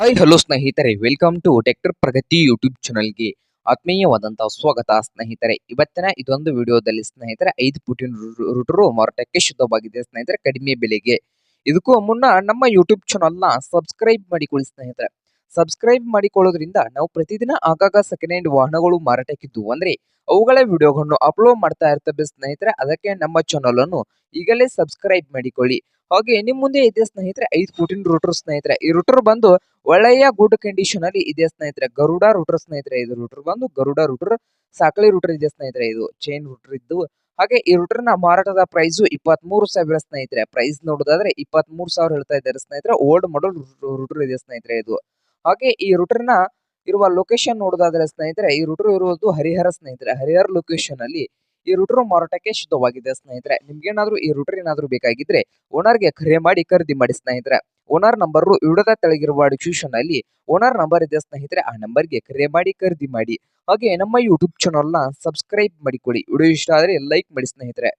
Hi hello ಸ್ನೇಹಿತರೆ. Welcome to tractor Pragati YouTube ಚಾನಲ್ಗೆ ಆತ್ಮೀಯವಾದಂತಹ ಸ್ವಾಗತ ಸ್ನೇಹಿತರೆ. ಇವತ್ತಿನ ಇದೊಂದು ವಿಡಿಯೋದಲ್ಲಿ ಸ್ನೇಹಿತರೆ, ಐದು ಪುಟಿನ ರುಟರು ಮಾರಾಟಕ್ಕೆ ಶುದ್ಧವಾಗಿದೆ ಸ್ನೇಹಿತರೆ, ಕಡಿಮೆ ಬೆಲೆಗೆ. ಇದಕ್ಕೂ ಮುನ್ನ ನಮ್ಮ ಯೂಟ್ಯೂಬ್ ಚಾನಲ್ನ ಸಬ್ಸ್ಕ್ರೈಬ್ ಮಾಡಿಕೊಳ್ಳಿ ಸ್ನೇಹಿತರೆ. ಸಬ್ಸ್ಕ್ರೈಬ್ ಮಾಡಿಕೊಳ್ಳೋದ್ರಿಂದ ನಾವು ಪ್ರತಿದಿನ ಆಗಾಗ ಸೆಕೆಂಡ್ ಹ್ಯಾಂಡ್ ವಾಹನಗಳು ಮಾರಾಟಕ್ಕಿದ್ದು ಅಂದ್ರೆ ಅವುಗಳ ವಿಡಿಯೋಗಳನ್ನು ಅಪ್ಲೋಡ್ ಮಾಡ್ತಾ ಇರ್ತವೆ ಸ್ನೇಹಿತರೆ, ಅದಕ್ಕೆ ನಮ್ಮ ಚಾನಲ್ ಅನ್ನು ಈಗಲೇ ಸಬ್ಸ್ಕ್ರೈಬ್ ಮಾಡಿಕೊಳ್ಳಿ. ಹಾಗೆ ನಿಮ್ಮ ಮುಂದೆ ಇದೆ ಸ್ನೇಹಿತರೆ, ಐದು ಪುಟಿನ ರೂಟರ್ ಸ್ನೇಹಿತರೆ. ಈ ರೂಟರ್ ಬಂದು ಒಳ್ಳೆಯ ಗುಡ್ ಕಂಡೀಷನ್ ಅಲ್ಲಿ ಇದೆ ಸ್ನೇಹಿತರೆ. ಗರುಡ ರೂಟರ್ ಸ್ನೇಹಿತರೆ, ಇದು ರೂಟರ್ ಬಂದು ಗರುಡ ರೂಟರ್ ಸಾಕಳಿ ರೂಟರ್ ಇದೆ ಸ್ನೇಹಿತರೆ, ಇದು ಚೈನ್ ರೂಟರ್ ಇದ್ದು. ಹಾಗೆ ಈ ರೂಟರ್ ಮಾರಾಟದ ಪ್ರೈಸ್ ಇಪ್ಪತ್ತ್ ಮೂರು ಸಾವಿರ ಸ್ನೇಹಿತರೆ. ಪ್ರೈಸ್ ನೋಡೋದಾದ್ರೆ ಇಪ್ಪತ್ತ್ ಮೂರು ಸಾವಿರ ಹೇಳ್ತಾ ಇದ್ದಾರೆ ಸ್ನೇಹಿತರೆ. ಓಲ್ಡ್ ಮಾಡಲ್ ರೂಟರ್ ಇದೆ ಸ್ನೇಹಿತರೆ ಇದು. ಹಾಗೆ ಈ ರೂಟರ್ನ ಇರುವ ಲೊಕೇಶನ್ ನೋಡೋದಾದ್ರೆ ಸ್ನೇಹಿತರೆ, ಈ ರೂಟರ್ ಇರುವುದು ಹರಿಹರ ಸ್ನೇಹಿತರೆ. ಹರಿಹರ ಲೊಕೇಶನ್ ಅಲ್ಲಿ ಈ ರೂಟರ್ ಮಾರಾಟಕ್ಕೆ ಶುದ್ಧವಾಗಿದೆ ಸ್ನೇಹಿತರೆ. ನಿಮ್ಗೇನಾದ್ರೂ ಈ ರೂಟರ್ ಏನಾದ್ರೂ ಬೇಕಾಗಿದ್ರೆ ಓನರ್ಗೆ ಕರೆ ಮಾಡಿ ಖರೀದಿ ಮಾಡಿ ಸ್ನೇಹಿತರೆ. ಓನರ್ ನಂಬರ್ ವಿಡಿಯೋದ ತೆಳಗಿರುವ ಡಿಸ್ಕ್ರಿಪ್ಷನ್ ಅಲ್ಲಿ ಓನರ್ ನಂಬರ್ ಇದೆ ಸ್ನೇಹಿತರೆ. ಆ ನಂಬರ್ಗೆ ಕರೆ ಮಾಡಿ ಖರೀದಿ ಮಾಡಿ. ಹಾಗೆ ನಮ್ಮ ಯೂಟ್ಯೂಬ್ ಚಾನಲ್ನ ಸಬ್ಸ್ಕ್ರೈಬ್ ಮಾಡಿಕೊಳ್ಳಿ. ವಿಡಿಯೋ ಇಷ್ಟ ಆದರೆ ಲೈಕ್ ಮಾಡಿ ಸ್ನೇಹಿತರೆ.